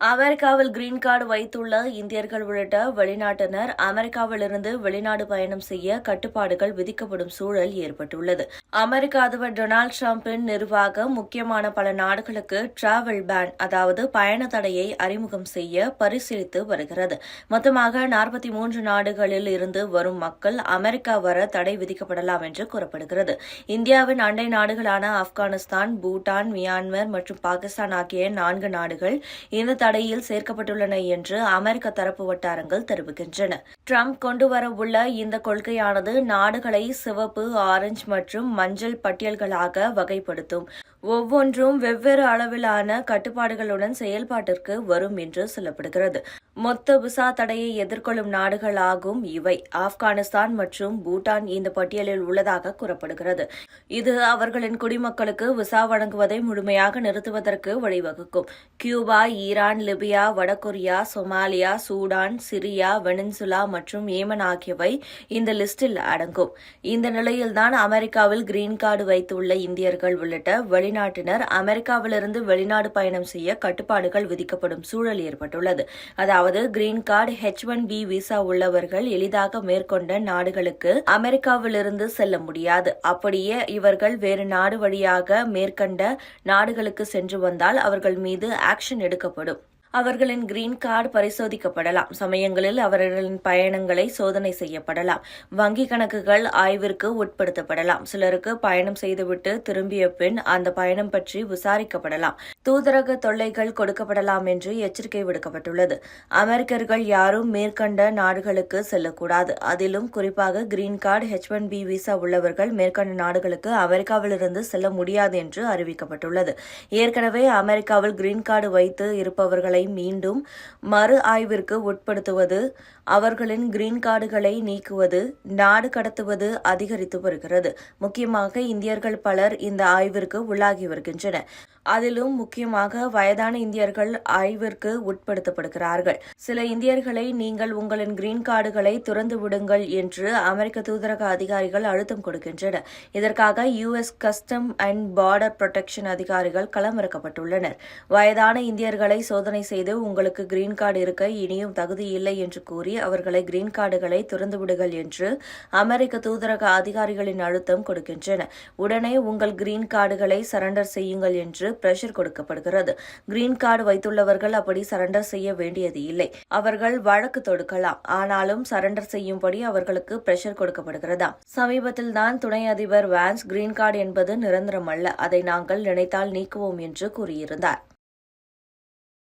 அமெரிக்காவில் green card வைத்துள்ள இந்தியர்கள் உள்ளிட்ட வெளிநாட்டினர் அமெரிக்காவிலிருந்து வெளிநாடு பயணம் செய்ய கட்டுப்பாடுகள் விதிக்கப்படும் சூழல் ஏற்பட்டுள்ளது. அமெரிக்க அதிபர் டொனால்டு டிரம்பின் நிர்வாகம் முக்கியமான பல நாடுகளுக்கு டிராவல் பேன் அதாவது பயண தடையை அறிமுகம் செய்ய பரிசீலித்து வருகிறது. மொத்தமாக நாற்பத்தி மூன்று நாடுகளில் இருந்து வரும் மக்கள் அமெரிக்கா வர தடை விதிக்கப்படலாம் என்று கூறப்படுகிறது. இந்தியாவின் அண்டை நாடுகளான ஆப்கானிஸ்தான் பூட்டான் மியான்மர் மற்றும் பாகிஸ்தான் ஆகிய நான்கு நாடுகள் இந்த தடையில் சேர்க்கப்பட்டுள்ளன என்று அமெரிக்க தரப்பு வட்டாரங்கள் தெரிவிக்கின்றன. ட்ரம்ப் கொண்டுவரவுள்ள இந்த கொள்கையானது நாடுகளை சிவப்பு ஆரஞ்சு மற்றும் மஞ்சள் பட்டியல்களாக வகைப்படுத்தும். ஒவ்வொன்றும் வெவ்வேறு அளவிலான கட்டுப்பாடுகளுடன் செயல்பாட்டிற்கு வரும் என்று சொல்லப்படுகிறது. மொத்த விசா தடையை எதிர்கொள்ளும் நாடுகளாகும் இவை. ஆப்கானிஸ்தான் மற்றும் பூட்டான் இந்த பட்டியலில் உள்ளதாக கூறப்படுகிறது. இது அவர்களின் குடிமக்களுக்கு விசா வழங்குவதை முழுமையாக நிறுத்துவதற்கு வழிவகுக்கும். கியூபா ஈரான் லிபியா வடகொரியா சொமாலியா சூடான் சிரியா வெனின்சுலா மற்றும் ஏமன் ஆகியவை இந்த லிஸ்டில் அடங்கும். இந்த நிலையில்தான் அமெரிக்காவில் கிரீன் கார்டு வைத்துள்ள இந்தியர்கள் உள்ளிட்ட வெளிநாட்டினர் அமெரிக்காவிலிருந்து வெளிநாடு பயணம் செய்ய கட்டுப்பாடுகள் விதிக்கப்படும் சூழல் ஏற்பட்டுள்ளது. அதாவது green card H one B visa உள்ளவர்கள் எளிதாக மேற்கொண்ட நாடுகளுக்கு அமெரிக்காவிலிருந்து செல்ல முடியாது. அப்படியே இவர்கள் வேறு நாடு வழியாக மேற்கண்ட நாடுகளுக்கு சென்று வந்தால் அவர்கள் மீது ஆக்ஷன் எடுக்கப்படும். அவர்களின் கிரீன் கார்டு பரிசோதிக்கப்படலாம். சமயங்களில் அவர்களின் பயணங்களை சோதனை செய்யப்படலாம். வங்கி கணக்குகள் ஆய்விற்கு உட்படுத்தப்படலாம். சிலருக்கு பயணம் செய்துவிட்டு திரும்பிய பின் அந்த பயணம் பற்றி விசாரிக்கப்படலாம். தூதரக தொல்லைகள் கொடுக்கப்படலாம் என்று எச்சரிக்கை விடுக்கப்பட்டுள்ளது. அமெரிக்கர்கள் யாரும் மேற்கண்ட நாடுகளுக்கு செல்லக்கூடாது. அதிலும் குறிப்பாக green card H one B visa உள்ளவர்கள் மேற்கண்ட நாடுகளுக்கு அமெரிக்காவிலிருந்து செல்ல முடியாது என்று அறிவிக்கப்பட்டுள்ளது. ஏற்கனவே அமெரிக்காவில் கிரீன் கார்டு வைத்து இருப்பவர்களை மீண்டும் மறு ஆய்விற்கு உட்படுத்துவது அவர்களின் கிரீன் கார்டுகளை நீக்குவது நாடு கடத்துவது அதிகரித்து வருகிறது. முக்கியமாக இந்தியர்கள் பலர் இந்த ஆய்விற்கு உள்ளாகி வருகின்றனர். அதிலும் முக்கியமாக வயதான இந்தியர்கள் ஆய்விற்கு உட்படுத்தப்படுகிறார்கள். சில இந்தியர்களை நீங்கள் உங்களின் கிரீன் கார்டுகளை துறந்து விடுங்கள் என்று அமெரிக்க தூதரக அதிகாரிகள் அழுத்தம் கொடுக்கின்றனர். இதற்காக US custom and border protection அதிகாரிகள் களமிறக்கப்பட்டுள்ளனர். வயதான இந்தியர்களை சோதனை செய்து உங்களுக்கு கிரீன் கார்டு இருக்க இனியும் தகுதி இல்லை என்று கூறி அவர்களை கிரீன் கார்டுகளை துறந்துவிடுங்கள் என்று அமெரிக்க தூதரக அதிகாரிகளின் அழுத்தம் கொடுக்கின்றன. உடனே உங்கள் கிரீன் கார்டுகளை சரண்டர் செய்யுங்கள் என்று பிரஷர் கொடுக்கப்படுகிறது. கிரீன் கார்டு வைத்துள்ளவர்கள் அப்படி சரண்டர் செய்ய வேண்டியது இல்லை. அவர்கள் வழக்கு தொடுக்கலாம். ஆனாலும் சரண்டர் செய்யும்படி அவர்களுக்கு பிரஷர் கொடுக்கப்படுகிறதா? சமீபத்தில் தான் துணை அதிபர் வான்ஸ் கிரீன் கார்டு என்பது நிரந்தரமல்ல அதை நாங்கள் நினைத்தால் நீக்குவோம் என்று கூறியிருந்தார்.